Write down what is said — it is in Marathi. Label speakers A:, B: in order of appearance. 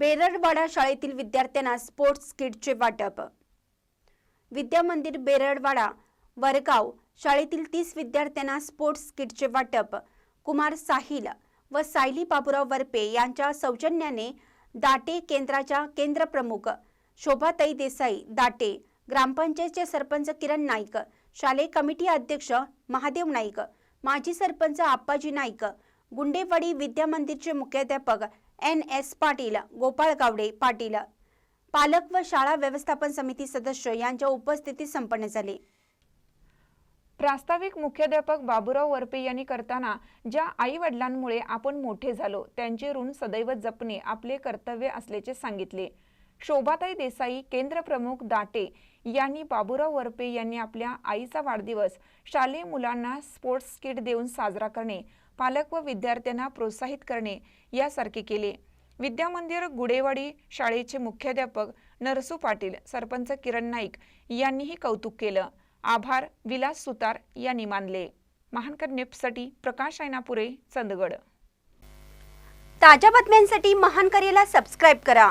A: बेरडवाडा शाळेतील विद्यार्थ्यांना स्पोर्ट्स किटचे वाटप. विद्या मंदिर बेरडवाडा वरगाव शाळेतील तीस विद्यार्थ्यांना स्पोर्ट्स किटचे वाटप. कुमार साहिल व सायली बाबुराव वरपे यांच्या सौजन्याने दाटे केंद्राच्या केंद्रप्रमुख शोभाताई देसाई दाटे ग्रामपंचायतचे सरपंच किरण नाईक शालेय कमिटी अध्यक्ष महादेव नाईक माजी सरपंच आप्पाजी नाईक गुंडेवाडी विद्या मंदिरचे मुख्याध्यापक एन एस पाटील गोपाळ गावडे पाटील पालक व शाळा व्यवस्थापन समिती सदस्य यांच्या उपस्थितीत संपन्न झाले.
B: प्रास्ताविक मुख्याध्यापक बाबुराव वरपे यांनी करताना ज्या आई वडिलांमुळे आपण मोठे झालो त्यांचे ऋण सदैव जपणे आपले कर्तव्य असल्याचे सांगितले. शोभाताई देसाई केंद्रप्रमुख दाटे यांनी बाबुराव वरपे यांनी आपल्या आईचा वाढदिवस शालेय मुलांना स्पोर्ट्स किट देऊन साजरा करणे पालक व विद्यार्थ्यांना प्रोत्साहित करणे यासारखे केले. विद्यामंदिर गुडेवाडी शाळेचे मुख्याध्यापक नरसू पाटील सरपंच किरण नाईक यांनीही कौतुक केलं. आभार विलास सुतार यांनी मानले. महानकर नेपसाठी प्रकाश ऐनापुरे चंदगड.
A: ताज्या बातम्यांसाठी महानकरेला सबस्क्राईब करा.